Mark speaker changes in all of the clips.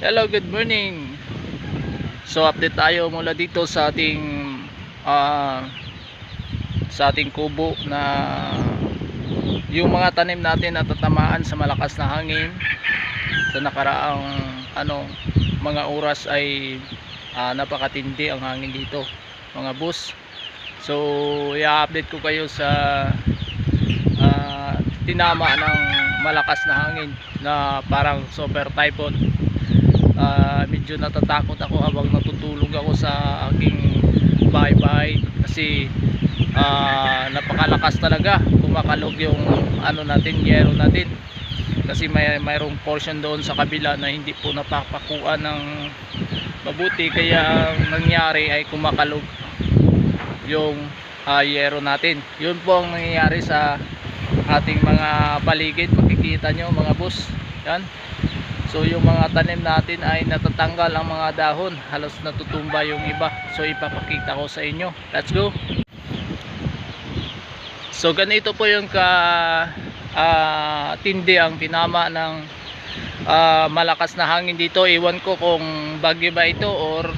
Speaker 1: Hello, good morning. So update tayo mula dito sa ating ah, sa ating kubo na yung mga tanim natin na tatamaan sa malakas na hangin sa nakaraang ano mga oras ay ah, napakatindi ang hangin dito mga boss so i-update ko kayo sa ah, tinama ng malakas na hangin na parang super typhoon Ah, medyo natatakot ako habang natutulog ako sa aking bahay-bahay kasi ah, napakalakas talaga. Kumakalog yung ano natin, yero natin. Kasi may mayroong portion doon sa kabila na hindi po napapakuan ng mabuti. Kaya ang nangyari ay kumakalog yung ah, yero natin. Yun po ang nangyayari sa ating mga paligid. Makikita nyo mga boss. Yan So yung mga tanim natin ay natatanggal ang mga dahon, halos natutumba yung iba. So ipapakita ko sa inyo. Let's go. So ganito po yung ka ah, tindi ang tinama ng ah, malakas na hangin dito. Iwan ko kung bagyo ba ito or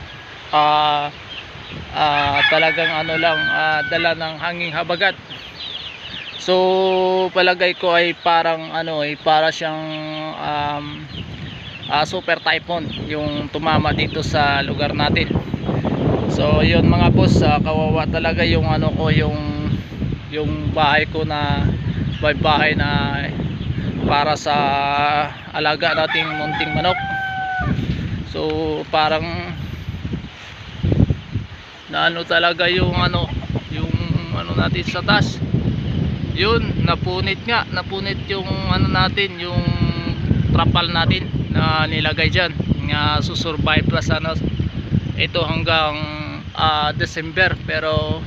Speaker 1: ah, ah, talagang ano lang ah, dala ng hanging habagat. So palagay ko ay parang ano ay para siyang um, ah, super typhoon yung tumama dito sa lugar natin. So yun mga boss ah, kawawa talaga yung ano ko yung yung bahay ko na bahay bahay na para sa alaga nating munting manok. So parang na ano talaga yung ano yung ano natin sa taas. Yun napunit nga napunit yung ano natin yung trapal natin na nilagay dyan nga susurvive pa sana ito hanggang ah, December. Pero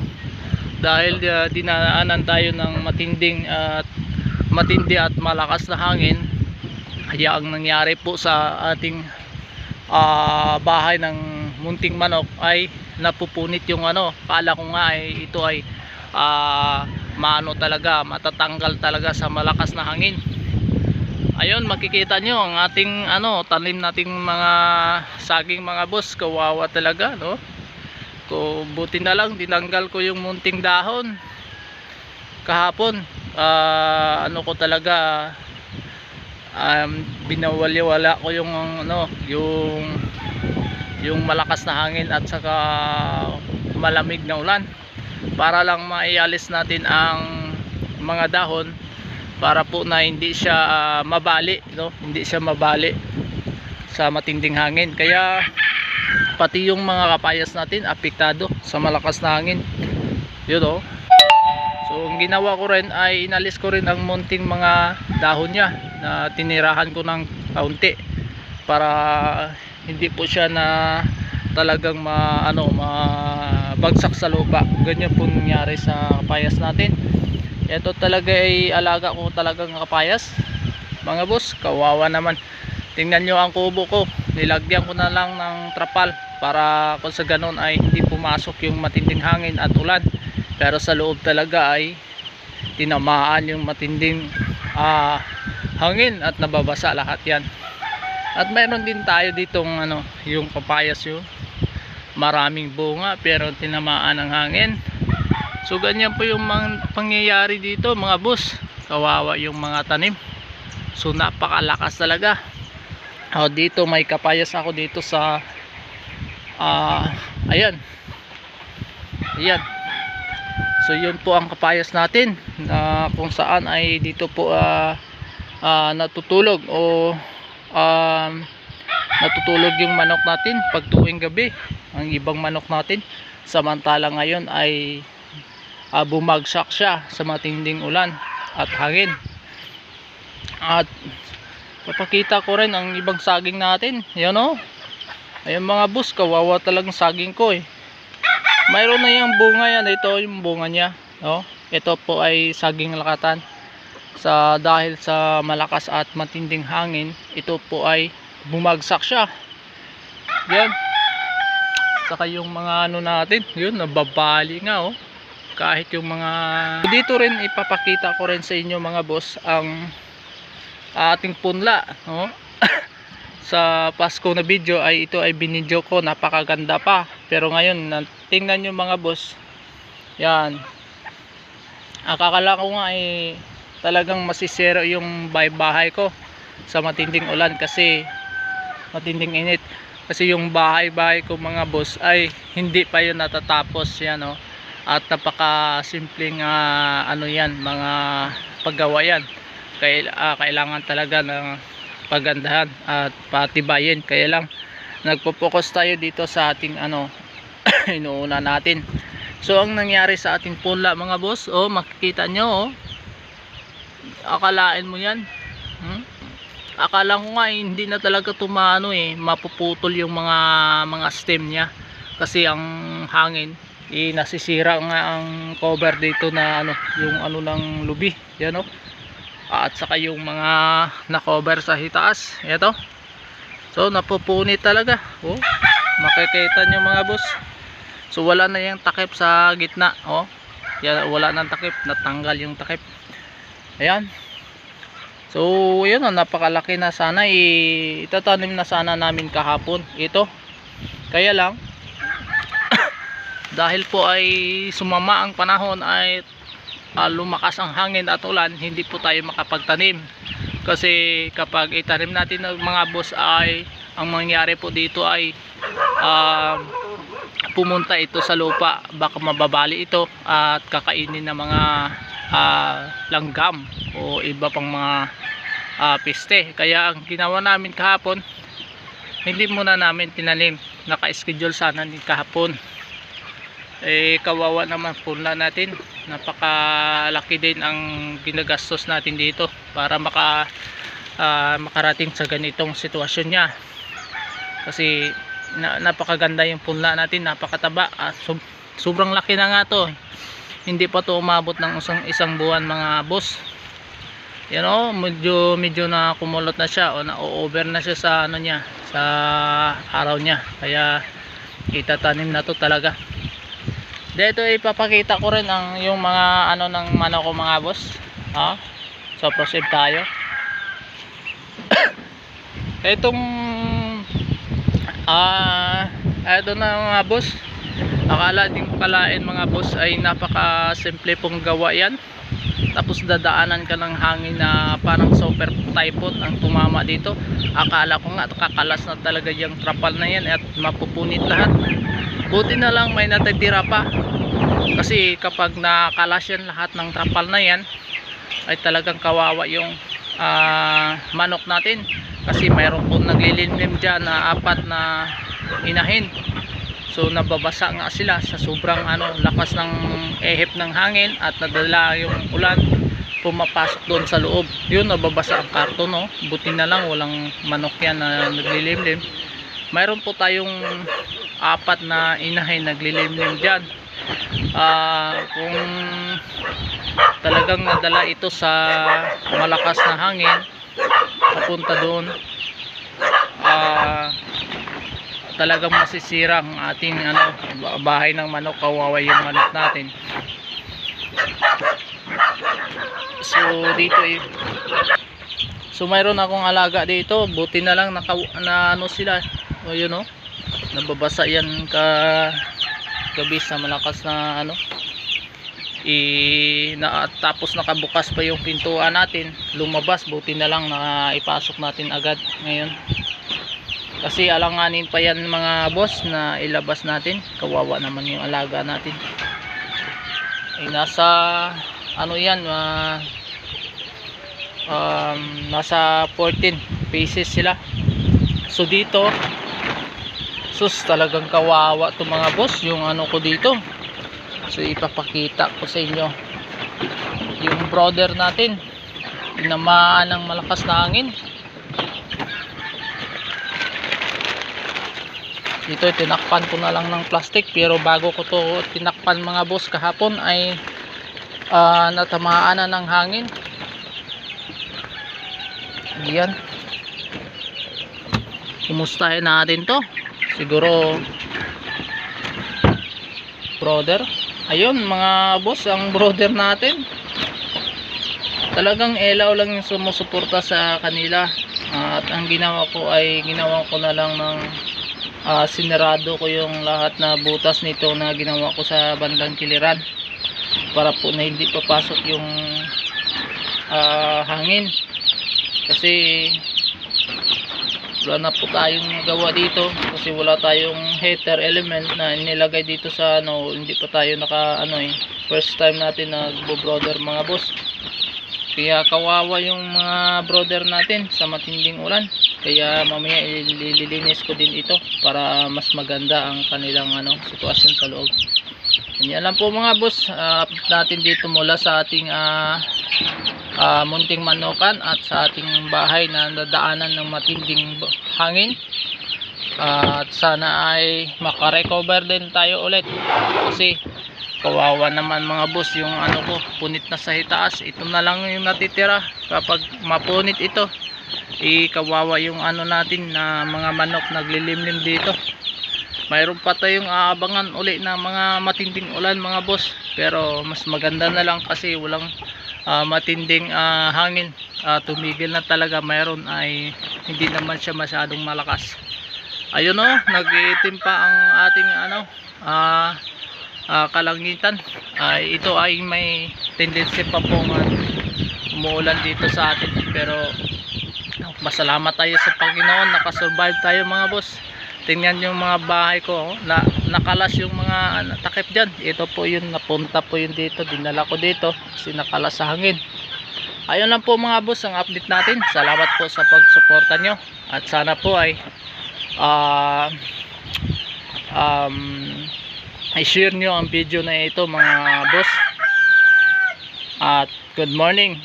Speaker 1: dahil ah, dinaanan tayo ng matinding at matindi at malakas na hangin kaya ang nangyari po sa ating ah, bahay ng munting manok ay napupunit yung ano. Kala ko nga ay ito ay ah, maano talaga matatanggal talaga sa malakas na hangin ayun makikita nyo ang ating ano tanim nating mga saging mga boss. Kawawa talaga no? Ko buti na lang dinanggal ko yung munting dahon. Kahapon ah, ano ko talaga um, binawaliwala ko yung ano yung yung malakas na hangin at saka malamig na ulan. Para lang maialis natin ang mga dahon para po na hindi siya ah, mabali no? Hindi siya mabali sa matinding hangin. Kaya pati yung mga kapayas natin apektado sa malakas na hangin. Yun oh. So ang ginawa ko rin ay inalis ko rin ang munting mga dahon niya na tinirahan ko ng kaunti para hindi po siya na talagang ma ano mabagsak sa lupa. Ganyan po nangyari sa kapayas natin ito talaga ay alaga ko talagang kapayas. Mga boss kawawa naman. Tingnan nyo ang kubo ko. Nilagyan ko na lang ng trapal para kung sa ganun ay hindi pumasok yung matinding hangin at ulan. Pero sa loob talaga ay tinamaan yung matinding ah, hangin at nababasa lahat yan. At mayroon din tayo ditong ano yung papayas yun maraming bunga pero tinamaan ng hangin so ganyan po yung pangyayari dito mga boss. Kawawa yung mga tanim. So napakalakas talaga. O dito may kapayas ako dito sa ah ayan. Ayan. So yun po ang kapayas natin na kung saan ay dito po ah, ah, natutulog o um, natutulog yung manok natin pag tuwing gabi. Ang ibang manok natin samantala ngayon ay ah, bumagsak siya sa matinding ulan at hangin at papakita ko rin ang ibang saging natin. Yan o ayun mga bus kawawa talagang saging ko eh. Mayroon na yung bunga yan. Ito yung bunga niya no? ito po ay saging lakatan. Sa dahil sa malakas at matinding hangin ito po ay bumagsak siya. Yan. Saka yung mga ano natin yun nababali nga oh kahit yung mga dito rin ipapakita ko rin sa inyo mga boss ang ating punla no? sa Pasko na video ay ito ay binidyo ko napakaganda pa pero ngayon na- tingnan nyo mga boss yan akakala ko nga ay talagang masisero yung bahay bahay ko sa matinding ulan kasi matinding init kasi yung bahay bahay ko mga boss ay hindi pa yun natatapos yan oh. At napaka simpleng ah, ano yan mga paggawa yan. Kail, ah, kailangan talaga ng pagandahan at patibayin. Kaya lang nagpo-focus tayo dito sa ating ano inuuna natin. So ang nangyari sa ating punla mga boss oh makikita nyo oh. Akalain mo yan. Hmm? akala ko nga eh, hindi na talaga tumano eh mapuputol yung mga mga stem niya. Kasi ang hangin eh, nasisira nga ang cover dito na ano yung ano ng lubi. Yan oh. At saka yung mga na-cover sa hitaas. Ito. So napupunit talaga. Oh makikita nyo mga boss. So wala na yung takip sa gitna. Oh yan, wala nang takip. Natanggal yung takip. Ayan. So yun oh, napakalaki na sana. Eh, itatanim na sana namin kahapon. Ito. Kaya lang dahil po ay sumama ang panahon ay ah, lumakas ang hangin at ulan hindi po tayo makapagtanim. Kasi kapag itanim natin ng mga boss ay ang mangyari po dito ay ah, pumunta ito sa lupa. Baka mababali ito at kakainin ng mga ah, langgam o iba pang mga ah, piste kaya ang ginawa namin kahapon hindi muna namin tinanim. Naka-schedule sana din kahapon eh kawawa naman punla natin. Napakalaki din ang ginagastos natin dito para maka ah, makarating sa ganitong sitwasyon niya. Kasi na, napakaganda yung punla natin napakataba. At sob- sobrang laki na nga to. Hindi pa to umabot ng isang, isang buwan mga boss. Yan o medyo medyo na kumulot na siya o na over na siya sa ano niya sa araw niya. Kaya itatanim na to talaga dito ipapakita ko rin ang yung mga ano ng manok ko mga boss. Ha? So proceed tayo. Itong ah ito na mga boss. Akala din kalain mga boss ay napaka simple pong gawa yan. Tapos dadaanan ka ng hangin na parang super typhoon ang tumama dito. Akala ko nga kakalas na talaga yung trapal na yan at mapupunit lahat buti na lang may natitira pa. Kasi kapag nakalas yan lahat ng trapal na yan ay talagang kawawa yung ah, manok natin. Kasi mayroon po naglilimlim dyan na apat na inahin. So nababasa nga sila sa sobrang ano lakas ng ehip ng hangin at nadala yung ulan pumapasok doon sa loob. Yun nababasa ang karton no? Buti na lang walang manok yan na naglilimlim mayroon po tayong apat na inahin naglilimlim dyan. Ah, kung talagang nadala ito sa malakas na hangin papunta doon. Ah talagang masisira ang ating ano bahay ng manok kawawa yung manok natin. So dito eh. So mayroon akong alaga dito. Buti na lang naka, na ano sila. O yun o nababasa yan ka gabi sa malakas na ano. I na, tapos nakabukas pa yung pintuan natin. Lumabas buti na lang na ipasok natin agad ngayon. Kasi alanganin pa yan mga boss na ilabas natin. Kawawa naman yung alaga natin. Ay nasa ano yan ah, um, nasa 14 pieces sila. So dito sus talagang kawawa to mga boss yung ano ko dito. So ipapakita ko sa inyo. Yung brother natin tinamaan ng malakas na hangin. Dito tinakpan ko na lang ng plastic pero bago ko to tinakpan mga boss kahapon ay ah, natamaan na ng hangin. Yan kumustahin natin to siguro brother. Ayun mga boss ang brother natin. Talagang elaw lang yung sumusuporta sa kanila. At ang ginawa ko ay ginawa ko na lang ng ah, sinarado ko yung lahat na butas nito na ginawa ko sa bandang kiliran. Para po na hindi papasok yung ah, hangin. Kasi wala na po tayong gawa dito kasi wala tayong heater element na nilagay dito sa ano hindi pa tayo naka ano eh first time natin nagbo-brother mga boss. Kaya kawawa yung mga brother natin sa matinding ulan. Kaya mamaya ililinis ko din ito para mas maganda ang kanilang ano sitwasyon sa loob. Yan lang po mga boss. Uh, natin dito mula sa ating ah, ah, munting manukan at sa ating bahay na nadaanan ng matinding hangin. At sana ay makarecover din tayo ulit. Kasi kawawa naman mga boss yung ano ko punit na sa itaas. Ito na lang yung natitira. Kapag mapunit ito ikawawa yung ano natin na mga manok naglilimlim dito. Mayroon pa tayong aabangan uli na mga matinding ulan mga boss. Pero mas maganda na lang kasi walang ah, matinding ah, hangin. Ah, tumigil na talaga. Mayroon ay hindi naman siya masyadong malakas. Ayun o nag-iitim pa ang ating ano ah ah, kalangitan. Ay ito ay may tendency pa pong ah, umuulan dito sa atin. Pero masalamat tayo sa Panginoon. Nakasurvive tayo mga boss. Tingnan yung mga bahay ko oh, na nakalas yung mga ano, takip dyan. Ito po yun napunta po yun dito. Dinala ko dito kasi nakalas sa hangin. Ayun lang po mga boss ang update natin. Salamat po sa pagsuporta nyo. At sana po ay ah um, i-share nyo ang video na ito mga boss. At good morning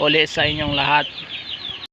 Speaker 1: uli sa inyong lahat